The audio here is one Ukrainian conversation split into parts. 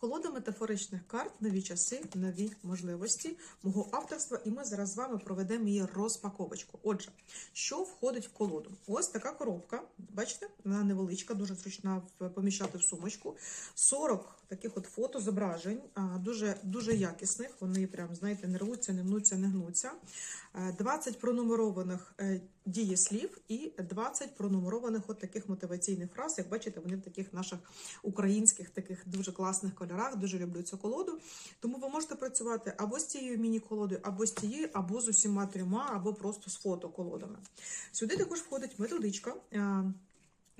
Колода метафоричних карт, нові часи, нові можливості мого авторства, і ми зараз з вами проведемо її розпаковочку. Отже, що входить в колоду? Ось така коробка. Бачите, вона невеличка, дуже зручна поміщати в сумочку. 40 таких от фото зображень, дуже, дуже якісних. Вони прям, знаєте, не рвуться, не мнуться, не гнуться. Е, 20 пронумерованих е, дієслів і 20 пронумерованих от таких мотиваційних фраз. Як бачите, вони в таких наших українських таких дуже класних кольорах. Дуже люблю цю колоду. Тому ви можете працювати або з цією міні-колодою, або з тією, або з усіма трьома, або просто з фотоколодами. Сюди також входить методичка. Е,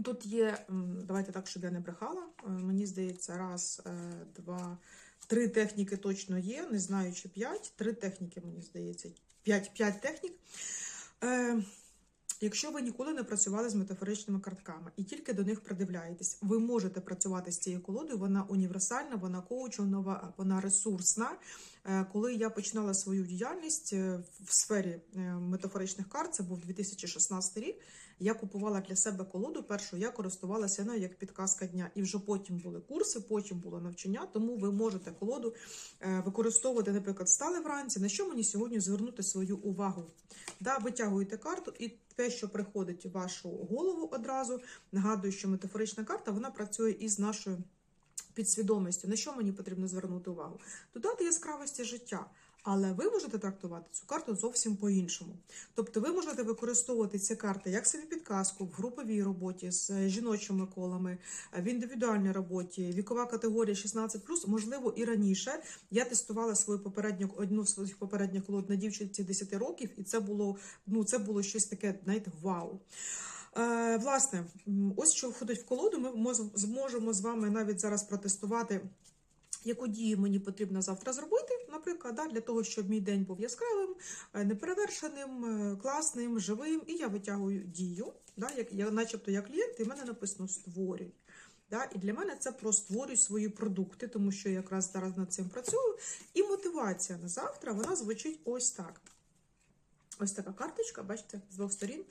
Тут є, давайте так, щоб я не брехала. е, Мені здається, раз, е, два, три техніки точно є. Не знаю, чи п'ять. Три техніки, мені здається, п'ять, п'ять технік. Якщо ви ніколи не працювали з метафоричними картками і тільки до них придивляєтесь, ви можете працювати з цією колодою. Вона універсальна, вона коучинова, вона ресурсна. Е, Коли я починала свою діяльність е, в сфері е, метафоричних карт, це був 2016 рік. Я купувала для себе колоду. Першу я користувалася нею як підказка дня, і вже потім були курси, потім було навчання. Тому ви можете колоду використовувати, наприклад, стали вранці. На що мені сьогодні звернути свою увагу? Да, витягуєте карту, і те, що приходить у вашу голову одразу, нагадую, що метафорична карта вона працює із нашою підсвідомістю. На що мені потрібно звернути увагу? Додати яскравості життя. Але ви можете трактувати цю карту зовсім по-іншому. Тобто ви можете використовувати ці карти як собі підказку в груповій роботі з е, жіночими колами, е, в індивідуальній роботі, вікова категорія 16+, можливо, і раніше. Я тестувала свою попередню одну з своїх попередніх колод на дівчинці 10 років, і це було ну це було щось таке, знаєте, вау. Е, власне, ось що входить в колоду. Ми зможемо з вами навіть зараз протестувати, яку дію мені потрібно завтра зробити. Наприклад, да, для того, щоб мій день був яскравим, е, неперевершеним, е, класним, живим. І я витягую дію, да, як я, начебто я клієнт, і в мене написано створюй. Да, і для мене це про створюй свої продукти, тому що я якраз зараз над цим працюю. І мотивація на завтра вона звучить ось так. Ось така карточка, бачите, з двох сторін.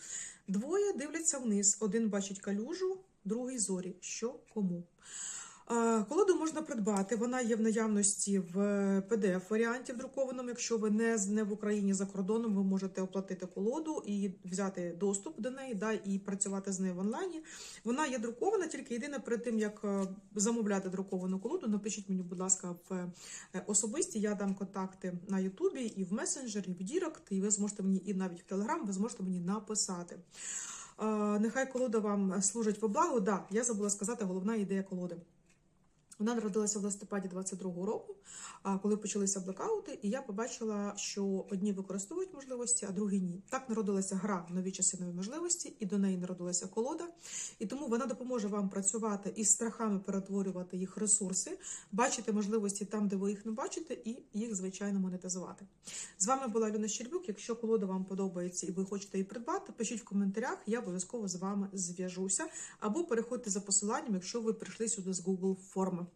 Двоє дивляться вниз. Один бачить калюжу, другий зорі. Що кому? Е, Колоду можна придбати, вона є в наявності в PDF-варіанті в друкованому. Якщо ви не, не в Україні за кордоном, ви можете оплатити колоду і взяти доступ до неї да, і працювати з нею в онлайні. Вона є друкована, тільки єдине перед тим, як е, замовляти друковану колоду, напишіть мені, будь ласка, в е, особисті. Я дам контакти на Ютубі і в месенджері, і в Дірект, і ви зможете мені, і навіть в Телеграм, ви зможете мені написати. Е, Нехай колода вам служить во благо. Да, я забула сказати, головна ідея колоди. Вона народилася в листопаді 22-го року, коли почалися блекаути, і я побачила, що одні використовують можливості, а другі ні. Так народилася гра нові часи нові можливості, і до неї народилася колода. І тому вона допоможе вам працювати із страхами, перетворювати їх ресурси, бачити можливості там, де ви їх не бачите, і їх звичайно монетизувати. З вами була Люна Щербюк. Якщо колода вам подобається і ви хочете її придбати, пишіть в коментарях. Я обов'язково з вами зв'яжуся або переходьте за посиланням, якщо ви прийшли сюди з Google форми.